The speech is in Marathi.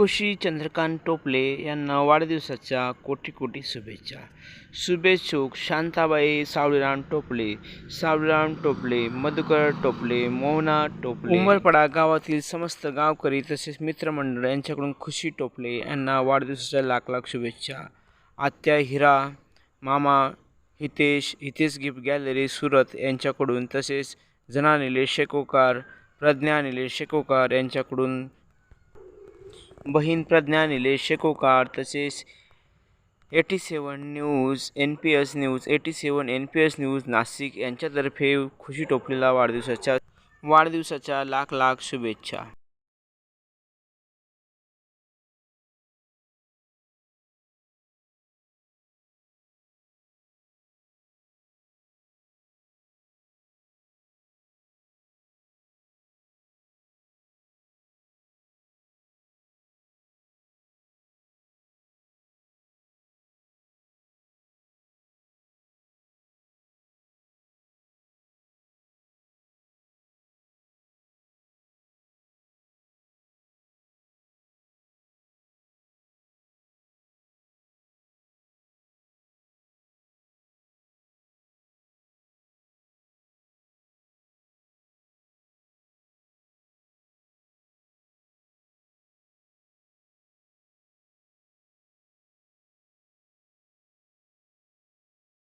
खुशी चंद्रकांत टोपले यांना वाढदिवसाच्या कोटी कोटी शुभेच्छा. शुभेच्छुक शांताबाई सावळीराम टोपले सावळीराम टोपले मधुकर टोपले मोहना टोपले. उमरपडा गावातील समस्त गावकरी तसेच मित्रमंडळ यांच्याकडून खुशी टोपले यांना वाढदिवसाच्या लाख लाख शुभेच्छा. आत्या हिरा मामा हितेश हितेश गिफ्ट गॅलरी सुरत यांच्याकडून तसेच जना निलेश शेकोकार प्रज्ञा निलेश शेकोकार यांच्याकडून बहीण प्रज्ञा निलेश शेकोकार तसेच eighty seven news N P S news eighty seven N P S news Nashik यांच्यातर्फे खुशी टोपलेला वाढदिवसाच्या वाढदिवसाच्या लाख लाख शुभेच्छा.